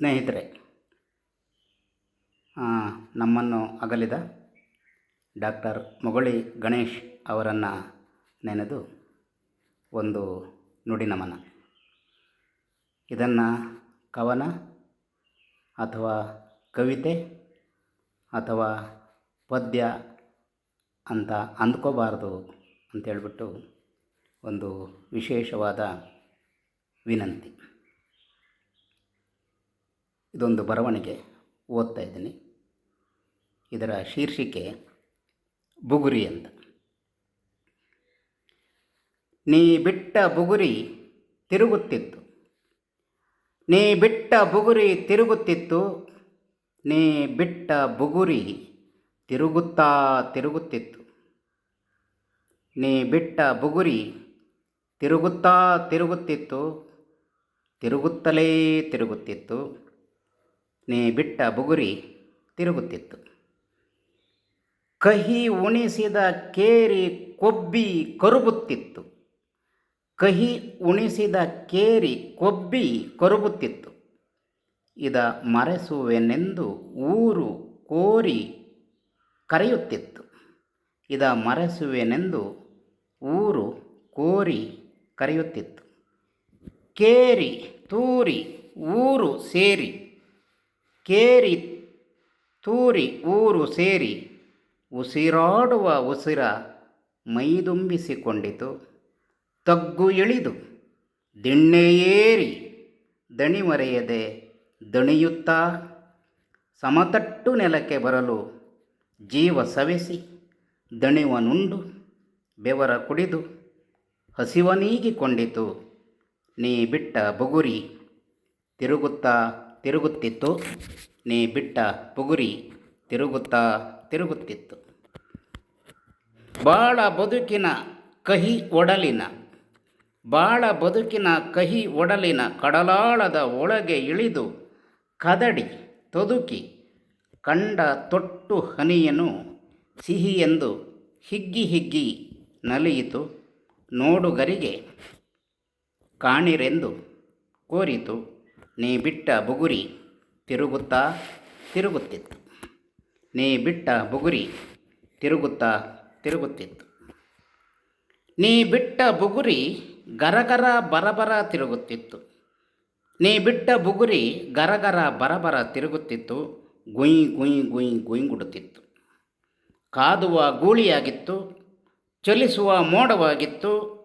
ಸ್ನೇಹಿತರೆ ನಮ್ಮನ್ನು ಅಗಲಿದ ಡಾಕ್ಟರ್ ಮೊಗಳಿ ಗಣೇಶ್ ಅವರನ್ನು ನೆನೆದು ಒಂದು ನುಡಿ ನಮನ. ಇದನ್ನು ಕವನ ಅಥವಾ ಕವಿತೆ ಅಥವಾ ಪದ್ಯ ಅಂತ ಅಂದ್ಕೋಬಾರ್ದು ಅಂತೇಳ್ಬಿಟ್ಟು ಒಂದು ವಿಶೇಷವಾದ ವಿನಂತಿ. ಇದೊಂದು ಬರವಣಿಗೆ ಓದ್ತಾ ಇದ್ದೀನಿ. ಇದರ ಶೀರ್ಷಿಕೆ ಬುಗುರಿ ಅಂತ. ನೀ ಬಿಟ್ಟ ಬುಗುರಿ ತಿರುಗುತ್ತಿತ್ತು. ನೀ ಬಿಟ್ಟ ಬುಗುರಿ ತಿರುಗುತ್ತಿತ್ತು. ನೀ ಬಿಟ್ಟ ಬುಗುರಿ ತಿರುಗುತ್ತಾ ತಿರುಗುತ್ತಿತ್ತು. ನೀ ಬಿಟ್ಟ ಬುಗುರಿ ತಿರುಗುತ್ತಾ ತಿರುಗುತ್ತಿತ್ತು. ತಿರುಗುತ್ತಲೇ ತಿರುಗುತ್ತಿತ್ತು. ನೀ ಬಿಟ್ಟ ಬುಗುರಿ ತಿರುಗುತ್ತಿತ್ತು. ಕಹಿ ಉಣಿಸಿದ ಕೇರಿ ಕೊಬ್ಬಿ ಕರುಬುತ್ತಿತ್ತು. ಕಹಿ ಉಣಿಸಿದ ಕೇರಿ ಕೊಬ್ಬಿ ಕರುಬುತ್ತಿತ್ತು. ಇದ ಮರೆಸುವೆನೆಂದು ಊರು ಕೋರಿ ಕರೆಯುತ್ತಿತ್ತು. ಇದ ಮರೆಸುವೆನೆಂದು ಊರು ಕೋರಿ ಕರೆಯುತ್ತಿತ್ತು. ಕೇರಿ ತೂರಿ ಊರು ಸೇರಿ ಕೇರಿ, ತೂರಿ, ಊರು ಸೇರಿ ಉಸಿರಾಡುವ ಉಸಿರ ಮೈದುಂಬಿಸಿಕೊಂಡಿತು. ತಗ್ಗು ಇಳಿದು ದಿಣ್ಣೆಯೇರಿ ದಣಿ ಮರೆಯದೆ ದಣಿಯುತ್ತಾ ಸಮತಟ್ಟು ನೆಲಕ್ಕೆ ಬರಲು ಜೀವ ಸವೆಸಿ ದಣಿವನುಂಡು ಬೆವರ ಕುಡಿದು ಹಸಿವನೀಗಿಕೊಂಡಿತು ನೀ ಬಿಟ್ಟ ಬುಗುರಿ ತಿರುಗುತ್ತಾ ತಿರುಗುತ್ತಿತ್ತು. ನೀ ಬಿಟ್ಟ ಪುಗುರಿ ತಿರುಗುತ್ತಾ ತಿರುಗುತ್ತಿತ್ತು. ಬಾಳ ಬದುಕಿನ ಕಹಿ ಒಡಲಿನ, ಬಾಳ ಬದುಕಿನ ಕಹಿ ಒಡಲಿನ ಕಡಲಾಳದ ಒಳಗೆ ಇಳಿದು ಕದಡಿ ತೊದುಕಿ ಕಂಡ ತೊಟ್ಟು ಹನಿಯನು ಸಿಹಿಯೆಂದು ಹಿಗ್ಗಿ ಹಿಗ್ಗಿ ನಲಿಯಿತು. ನೋಡುಗರಿಗೆ ಕಾಣಿರೆಂದು ಕೋರಿತು. ನೀ ಬಿಟ್ಟ ಬುಗುರಿ ತಿರುಗುತ್ತಾ ತಿರುಗುತ್ತಿತ್ತು. ನೀ ಬಿಟ್ಟ ಬುಗುರಿ ತಿರುಗುತ್ತಾ ತಿರುಗುತ್ತಿತ್ತು. ನೀ ಬಿಟ್ಟ ಬುಗುರಿ ಗರಗರ ಬರಬರ ತಿರುಗುತ್ತಿತ್ತು. ನೀ ಬಿಟ್ಟ ಬುಗುರಿ ಗರಗರ ಬರಬರ ತಿರುಗುತ್ತಿತ್ತು. ಗುಯ್ ಗುಯ್ ಗುಯ್ ಗುಯ್ಗುಡುತ್ತಿತ್ತು ಕಾದುವ ಗೂಳಿಯಾಗಿತ್ತು. ಚಲಿಸುವ ಮೋಡವಾಗಿತ್ತು.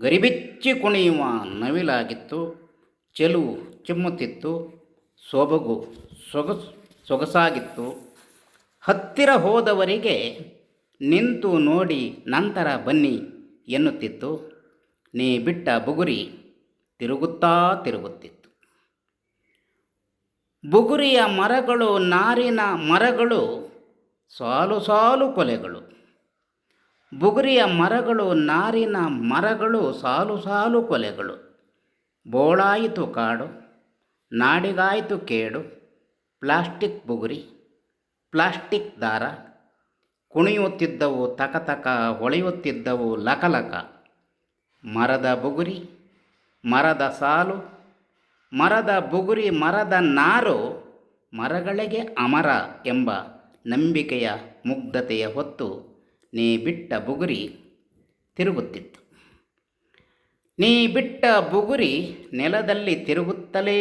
ಗರಿಬಿಚ್ಚಿ ಕುಣಿಯುವ ನವಿಲಾಗಿತ್ತು. ಚೆಲುವು ಚಿಮ್ಮುತ್ತಿತ್ತು, ಸೊಬಗು, ಸೊಗಸು, ಸೊಗಸಾಗಿತ್ತು. ಹತ್ತಿರ ಹೋದವರಿಗೆ, ನಿಂತು ನೋಡಿ ನಂತರ ಬನ್ನಿ ಎನ್ನುತ್ತಿತ್ತು. ನೀ ಬಿಟ್ಟ ಬುಗುರಿ ತಿರುಗುತ್ತಾ ತಿರುಗುತ್ತಿತ್ತು. ಬುಗುರಿಯ ಮರಗಳು, ನಾರಿನ ಮರಗಳು, ಸಾಲು ಸಾಲು ಕೊಲೆಗಳು. ಬುಗುರಿಯ ಮರಗಳು, ನಾರಿನ ಮರಗಳು, ಸಾಲು ಸಾಲು ಕೊಲೆಗಳು. ಬೋಳಾಯಿತು ಕಾಡು. ನಾಡಿಗಾಯಿತು ಕೇಡು, ಪ್ಲಾಸ್ಟಿಕ್ ಬುಗುರಿ, ಪ್ಲಾಸ್ಟಿಕ್ ದಾರ, ಕುಣಿಯುತ್ತಿದ್ದವು ತಕತಕ ಹೊಳೆಯುತ್ತಿದ್ದವು ಲಕಲಕ ಮರದ ಬುಗುರಿ, ಮರದ ಸಾಲು, ಮರದ ಬುಗುರಿ, ಮರದ ನಾರು ಮರಗಳಿಗೆ ಅಮರ ಎಂಬ ನಂಬಿಕೆಯ ಮುಗ್ಧತೆಯ ಹೊತ್ತು ನೀ ಬಿಟ್ಟ ಬುಗುರಿ ತಿರುಗುತ್ತಿತ್ತು. ನೀ ಬಿಟ್ಟ ಬುಗುರಿ ನೆಲದಲ್ಲಿ ತಿರುಗುತ್ತಲೇ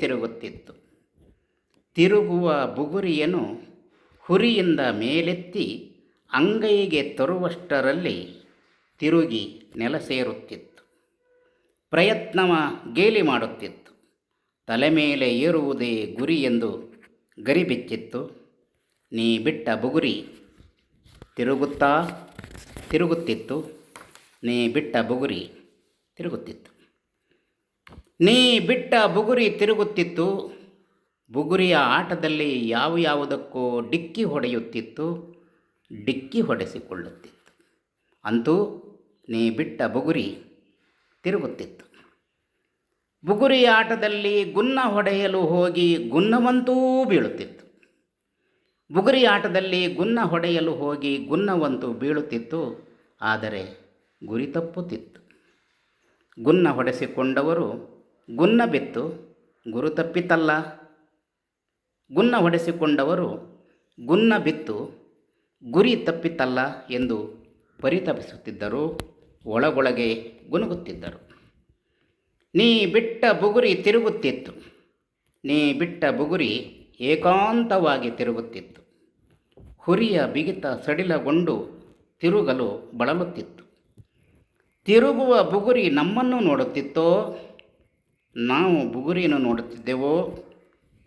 ತಿರುಗುತ್ತಿತ್ತು. ತಿರುಗುವ ಬುಗುರಿಯನ್ನು ಹುರಿಯಿಂದ ಮೇಲೆತ್ತಿ ಅಂಗೈಗೆ ತರುವಷ್ಟರಲ್ಲಿ ತಿರುಗಿ ನೆಲ ಸೇರುತ್ತಿತ್ತು. ಪ್ರಯತ್ನವ ಗೇಲಿ ಮಾಡುತ್ತಿತ್ತು. ತಲೆ ಮೇಲೆ ಏರುವುದೇ ಗುರಿ ಎಂದು ಗರಿಬಿಚ್ಚಿತ್ತು ನೀ ಬಿಟ್ಟ ಬುಗುರಿ ತಿರುಗುತ್ತಾ ತಿರುಗುತ್ತಿತ್ತು. ನೀ ಬಿಟ್ಟ ಬುಗುರಿ ತಿರುಗುತ್ತಿತ್ತು. ನೀ ಬಿಟ್ಟ ಬುಗುರಿ ತಿರುಗುತ್ತಿತ್ತು. ಬುಗುರಿಯ ಆಟದಲ್ಲಿ ಯಾವ ಯಾವುದಕ್ಕೋ ಡಿಕ್ಕಿ ಹೊಡೆಯುತ್ತಿತ್ತು. ಡಿಕ್ಕಿ ಹೊಡೆಸಿಕೊಳ್ಳುತ್ತಿತ್ತು. ಅಂತೂ ನೀ ಬಿಟ್ಟ ಬುಗುರಿ ತಿರುಗುತ್ತಿತ್ತು. ಬುಗುರಿ ಆಟದಲ್ಲಿ ಗುನ್ನ ಹೊಡೆಯಲು ಹೋಗಿ ಗುನ್ನವಂತೂ ಬೀಳುತ್ತಿತ್ತು. ಬುಗುರಿ ಆಟದಲ್ಲಿ ಗುನ್ನ ಹೊಡೆಯಲು ಹೋಗಿ ಗುನ್ನವಂತೂ ಬೀಳುತ್ತಿತ್ತು. ಆದರೆ ಗುರಿ ತಪ್ಪುತ್ತಿತ್ತು. ಗುನ್ನ ಹೊಡೆಸಿಕೊಂಡವರು ಗುನ್ನ ಬಿತ್ತು, ಗುರು ತಪ್ಪಿತಲ್ಲ. ಗುನ್ನ ಹೊಡೆಸಿಕೊಂಡವರು ಗುನ್ನ ಬಿತ್ತು, ಗುರಿ ತಪ್ಪಿತಲ್ಲ ಎಂದು ಪರಿತಪಿಸುತ್ತಿದ್ದರು, ಒಳಗೊಳಗೆ ಗುನುಗುತ್ತಿದ್ದರು ನೀ ಬಿಟ್ಟ ಬುಗುರಿ ತಿರುಗುತ್ತಿತ್ತು, ನೀ ಬಿಟ್ಟ ಬುಗುರಿ ಏಕಾಂತವಾಗಿ ತಿರುಗುತ್ತಿತ್ತು. ಹುರಿಯ ಬಿಗಿತ ಸಡಿಲಗೊಂಡು ತಿರುಗಲು ಬಳಲುತ್ತಿತ್ತು. ತಿರುಗುವ ಬುಗುರಿ ನಮ್ಮನ್ನು ನೋಡುತ್ತಿತ್ತೋ? ನಾವು ಬುಗುರಿಯನ್ನು ನೋಡುತ್ತಿದ್ದೆವೋ?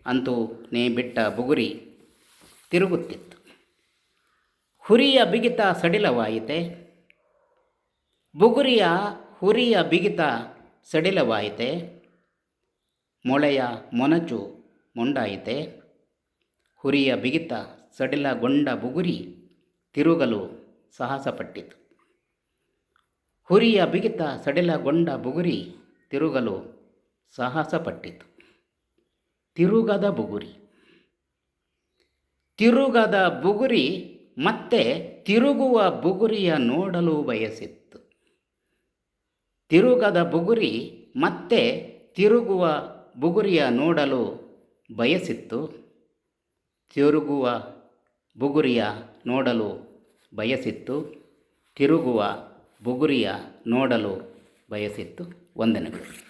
ಅಂತೂ ನೀ ಬಿಟ್ಟ ಬುಗುರಿ ತಿರುಗುತ್ತಿತ್ತು. ಹುರಿಯ ಬಿಗಿತ ಸಡಿಲವಾಯಿತೆ. ಬುಗುರಿಯ ಹುರಿಯ ಬಿಗಿತ ಸಡಿಲವಾಯಿತೆ. ಮೊಳೆಯ ಮೊನಚು ಮೊಂಡಾಯಿತೆ. ಹುರಿಯ ಬಿಗಿತ ಸಡಿಲಗೊಂಡ ಬುಗುರಿ ತಿರುಗಲು ಸಾಹಸಪಟ್ಟಿತು. ಹುರಿಯ ಬಿಗಿತ ಸಡಿಲಗೊಂಡ ಬುಗುರಿ ತಿರುಗಲು ಸಾಹಸಪಟ್ಟಿತು. ತಿರುಗದ ಬುಗುರಿ. ತಿರುಗದ ಬುಗುರಿ ಮತ್ತೆ ತಿರುಗುವ ಬುಗುರಿಯ ನೋಡಲು ಬಯಸಿತ್ತು. ತಿರುಗದ ಬುಗುರಿ ಮತ್ತೆ ತಿರುಗುವ ಬುಗುರಿಯ ನೋಡಲು ಬಯಸಿತ್ತು. ತಿರುಗುವ ಬುಗುರಿಯ ನೋಡಲು ಬಯಸಿತ್ತು. ತಿರುಗುವ ಬುಗುರಿಯ ನೋಡಲು ಬಯಸಿತ್ತು. ವಂದನೆಗಳು.